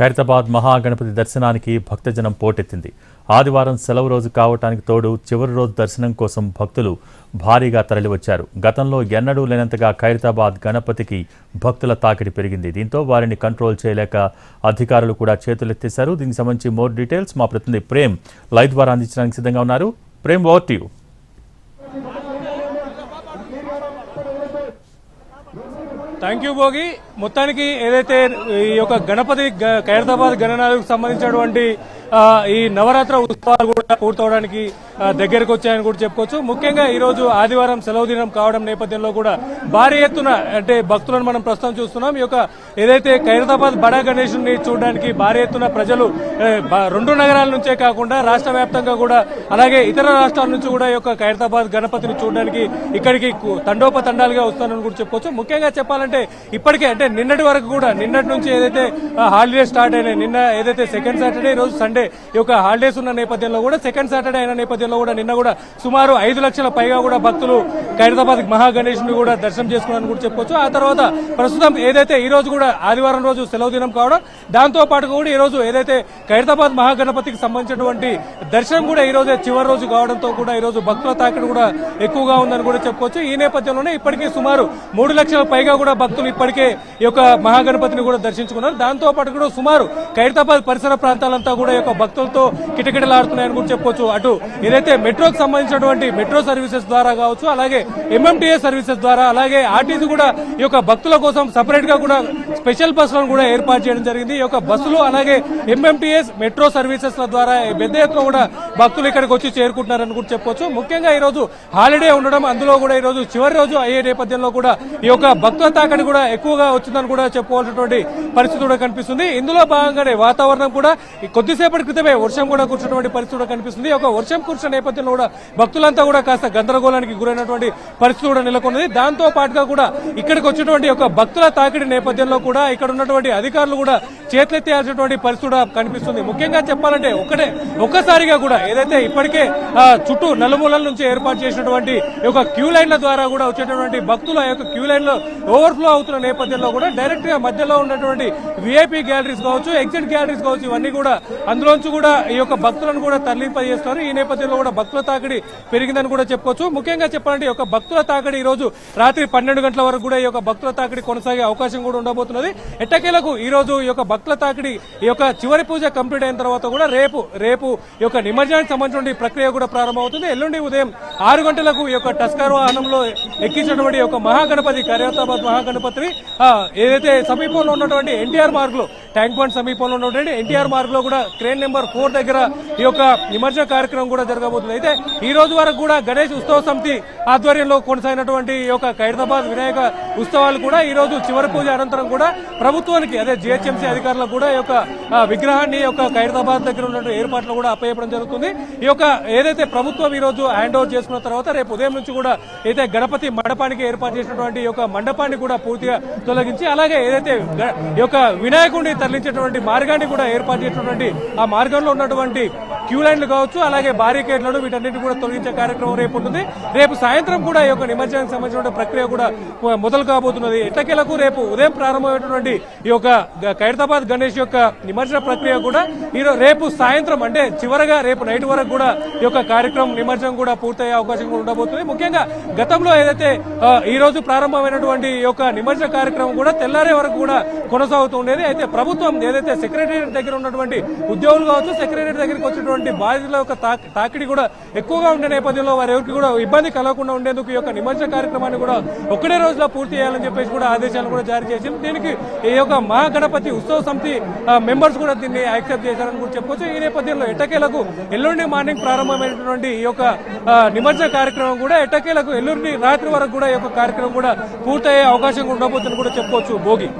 ఖైరతాబాద్ మహాగణపతి దర్శనానికి భక్తజనం పోటెత్తింది. ఆదివారం సెలవు రోజు కావటానికి తోడు చివరి రోజు దర్శనం కోసం భక్తులు భారీగా తరలివచ్చారు. గతంలో ఎన్నడూ లేనంతగా ఖైరతాబాద్ గణపతికి భక్తుల తాకిడి పెరిగింది. దీంతో వారిని కంట్రోల్ చేయలేక అధికారులు కూడా చేతులెత్తేశారు. దీనికి సంబంధించి మోర్ డీటెయిల్స్ మా ప్రతినిధి ప్రేమ్ లైవ్ ద్వారా అందించడానికి సిద్ధంగా ఉన్నారు. Prem over to thank you Bhogi. మొత్తానికి ఏదైతే ఈ యొక్క గణపతి ఖైరతాబాద్ గణనాలకు సంబంధించినటువంటి ఈ నవరాత్ర ఉత్సవాలు కూడా పూర్తవడానికి దగ్గరకు వచ్చాయని కూడా చెప్పుకోవచ్చు. ముఖ్యంగా ఈ రోజు ఆదివారం సెలవు దినం కావడం నేపథ్యంలో కూడా భారీ ఎత్తున అంటే భక్తులను మనం ప్రస్తుతం చూస్తున్నాం. ఈ యొక్క ఏదైతే ఖైరతాబాద్ బడా గణేషుని చూడడానికి భారీ ఎత్తున ప్రజలు రెండు నగరాల నుంచే కాకుండా రాష్ట్ర వ్యాప్తంగా కూడా అలాగే ఇతర రాష్ట్రాల నుంచి కూడా ఈ యొక్క ఖైరతాబాద్ గణపతిని చూడడానికి ఇక్కడికి తండోపతండాలుగా వస్తానని కూడా చెప్పుకోవచ్చు. ముఖ్యంగా చెప్పాలంటే ఇప్పటికే అంటే నిన్నటి వరకు కూడా నిన్నటి నుంచి ఏదైతే హాలిడే స్టార్ట్ అయినాయి నిన్న ఏదైతే సెకండ్ సాటర్డే ఈ రోజు సండే ఈ యొక్క హాలిడేస్ ఉన్న నేపథ్యంలో కూడా సెకండ్ సాటర్డే అయిన నేపథ్యంలో కూడా నిన్న కూడా సుమారు ఐదు లక్షల పైగా కూడా భక్తులు ఖైరతాబాద్ మహాగణేషుని కూడా దర్శనం చేసుకున్నారని కూడా చెప్పుకోవచ్చు ఆ తర్వాత ప్రస్తుతం ఏదైతే ఈ రోజు కూడా ఆదివారం రోజు సెలవు దినం కావడం దాంతో పాటు కూడా ఈ రోజు ఏదైతే ఖైరతాబాద్ మహాగణపతికి సంబంధించినటువంటి దర్శనం కూడా ఈ రోజే చివరి రోజు కావడంతో కూడా ఈ రోజు భక్తుల తాకిడి కూడా ఎక్కువగా ఉందని కూడా చెప్పుకోవచ్చు ఈ నేపథ్యంలోనే ఇప్పటికే సుమారు మూడు లక్షల పైగా కూడా భక్తులు ఇప్పటికే ఈ యొక్క మహాగణపతిని కూడా దర్శించుకున్నారు. దాంతో పాటు కూడా సుమారు ఖైరతాబాద్ పరిసర ప్రాంతాలంతా కూడా యొక్క యొక్క భక్తులతో కిటకిటలాడుతున్నాయని కూడా చెప్పొచ్చు. అటు ఏదైతే మెట్రోకి సంబంధించినటువంటి మెట్రో సర్వీసెస్ ద్వారా కావచ్చు అలాగే ఎంఎంటీఏ సర్వీసెస్ ద్వారా అలాగే ఆర్టీసీ కూడా ఈ యొక్క భక్తుల కోసం సపరేట్గా కూడా స్పెషల్ బస్సులను కూడా ఏర్పాటు చేయడం జరిగింది. ఈ యొక్క బస్సులు అలాగే ఎంఎంటీఎస్ మెట్రో సర్వీసెస్ ల ద్వారా పెద్ద ఎత్తున కూడా భక్తులు ఇక్కడికి వచ్చి చేరుకుంటున్నారని కూడా చెప్పొచ్చు. ముఖ్యంగా ఈ రోజు హాలిడే ఉండడం అందులో కూడా ఈ రోజు చివరి రోజు అయ్యే నేపథ్యంలో కూడా ఈ యొక్క భక్తుల తాకడి కూడా ఎక్కువగా వచ్చిందని కూడా చెప్పుకోవాల్సినటువంటి పరిస్థితి కూడా కనిపిస్తుంది. ఇందులో భాగంగానే వాతావరణం కూడా కొద్దిసేపటి కొద్దిసేపటి క్రితమే వర్షం కూడా కూర్చున్నటువంటి పరిస్థితి కూడా కనిపిస్తుంది. ఒక వర్షం కూర్చున్న నేపథ్యంలో కూడా భక్తులంతా కూడా కాస్త గందరగోళానికి గురైనటువంటి పరిస్థితి కూడా నెలకొన్నది. దాంతో పాటుగా కూడా ఇక్కడికి వచ్చినటువంటి ఒక భక్తుల తాకిడి నేపథ్యంలో కూడా ఇక్కడ ఉన్నటువంటి అధికారులు కూడా చేతులెత్తేయాల్సినటువంటి పరిస్థితి కూడా కనిపిస్తుంది. ముఖ్యంగా చెప్పాలంటే ఒకటే ఒక్కసారిగా కూడా ఏదైతే ఇప్పటికే ఆ, చుట్టూ నలుమూలల నుంచి ఏర్పాటు చేసినటువంటి ఒక క్యూ లైన్ల ద్వారా కూడా వచ్చేటటువంటి భక్తుల యొక్క క్యూ లైన్లో ఓవర్ఫ్లో అవుతున్న నేపథ్యంలో కూడా డైరెక్ట్గా మధ్యలో ఉన్నటువంటి విఐపి గ్యాలరీస్ కావచ్చు ఎగ్జిట్ గ్యాలరీస్ కావచ్చు ఇవన్నీ కూడా అందులోంచి కూడా ఈ యొక్క భక్తులను కూడా తరలింపజేస్తున్నారు ఈ నేపథ్యంలో కూడా భక్తుల తాకిడి పెరిగిందని కూడా చెప్పుకోవచ్చు. ముఖ్యంగా చెప్పాలంటే ఈ యొక్క భక్తుల తాకిడి ఈ రోజు రాత్రి పన్నెండు గంటల వరకు కూడా ఈ యొక్క భక్తుల తాకిడి కొనసాగే అవకాశం కూడా ఉండబోతున్నది. ఎట్టకేలకు ఈ రోజు ఈ యొక్క భక్తుల తాకిడి ఈ యొక్క చివరి పూజ కంప్లీట్ అయిన తర్వాత కూడా రేపు రేపు ఈ యొక్క నిమజ్జనానికి సంబంధించిన ప్రక్రియ కూడా ప్రారంభమవుతుంది. ఎల్లుండి ఉదయం ఆరు గంటలకు ఈ యొక్క టస్కర్ వాహనంలో ఎక్కించినటువంటి ఒక మహాగణపతి ఖైరతాబాద్ మహాగణపతిని ఏదైతే సమీపంలో ఉన్నటువంటి ఎన్టీఆర్ మార్గ్లో ట్యాంక్ బండ్ సమీపంలో ఉన్నటువంటి ఎన్టీఆర్ మార్గ్లో కూడా లేన్ నెంబర్ ఫోర్ దగ్గర ఈ యొక్క నిమజ్జన కార్యక్రమం కూడా జరగబోతుంది. అయితే ఈ రోజు వరకు కూడా గణేష్ ఉత్సవ సమితి ఆధ్వర్యంలో కొనసాగినటువంటి ఈ యొక్క ఖైరదాబాద్ వినాయక ఉత్సవాలు కూడా ఈ రోజు చివరి పూజ అనంతరం కూడా ప్రభుత్వానికి అదే జిహెచ్ఎంసీ అధికారులకు కూడా ఈ యొక్క విగ్రహాన్ని యొక్క ఖైరదాబాద్ దగ్గర ఉన్నటువంటి ఏర్పాట్లు కూడా అప్పయ్యడం జరుగుతుంది. ఈ యొక్క ఏదైతే ప్రభుత్వం ఈ రోజు హ్యాండ్ ఓవర్ చేసుకున్న తర్వాత రేపు ఉదయం నుంచి కూడా అయితే గణపతి మండపానికి ఏర్పాటు చేసినటువంటి ఈ యొక్క మండపాన్ని కూడా పూర్తిగా తొలగించి అలాగే ఏదైతే గ- ఈ యొక్క వినాయకుడిని తరలించేటువంటి మార్గాన్ని కూడా ఏర్పాటు చేసినటువంటి ఆ మార్గంలో ఉన్నటువంటి క్యూ లైన్లు కావచ్చు అలాగే బారికేడ్లను వీటన్నిటిని కూడా తొలగించే కార్యక్రమం రేపు ఉంటుంది. రేపు సాయంత్రం కూడా ఈ యొక్క నిమజ్జనానికి సంబంధించిన ప్రక్రియ కూడా మొదలు కాబోతున్నది. ఎట్టకేలకు రేపు ఉదయం ప్రారంభమైనటువంటి ఈ యొక్క ఖైరతాబాద్ గణేష్ యొక్క నిమజ్జన ప్రక్రియ కూడా ఈ రేపు సాయంత్రం అంటే చివరగా రేపు నైట్ వరకు కూడా ఈ యొక్క కార్యక్రమం నిమజ్జనం కూడా పూర్తయ్యే అవకాశం కూడా ఉండబోతుంది. ముఖ్యంగా గతంలో ఏదైతే ఈ రోజు ప్రారంభమైనటువంటి ఈ యొక్క నిమజ్జన కార్యక్రమం కూడా తెల్లారే వరకు కూడా కొనసాగుతూ ఉండేది. అయితే ప్రభుత్వం ఏదైతే సెక్రటేరియట్ దగ్గర ఉన్నటువంటి ఉద్యోగులు కావచ్చు సెక్రటేరియట్ దగ్గరికి వచ్చినటువంటి బాధితుల యొక్క తాకిడి కూడా ఎక్కువగా ఉండే నేపథ్యంలో వారి ఎవరికి కూడా ఇబ్బంది కలగకుండా ఉండేందుకు ఈ యొక్క నిమజ్జన కార్యక్రమాన్ని కూడా ఒకటే రోజులో పూర్తి చేయాలని చెప్పేసి కూడా ఆదేశాలు కూడా జారీ చేసింది. దీనికి ఈ యొక్క మహాగణపతి ఉత్సవ సమితి మెంబర్స్ కూడా దీన్ని యాక్సెప్ట్ చేశారని కూడా చెప్పుకోవచ్చు. ఈ నేపథ్యంలో ఎట్టకేలకు ఎల్లుండి మార్నింగ్ ప్రారంభమైనటువంటి ఈ యొక్క నిమజ్జన కార్యక్రమం కూడా ఎట్టకేలకు ఎల్లుండి రాత్రి వరకు కూడా ఈ యొక్క కార్యక్రమం కూడా పూర్తయ్యే అవకాశం కూడా ఉండబోతుందని కూడా చెప్పుకోవచ్చు. భోగి.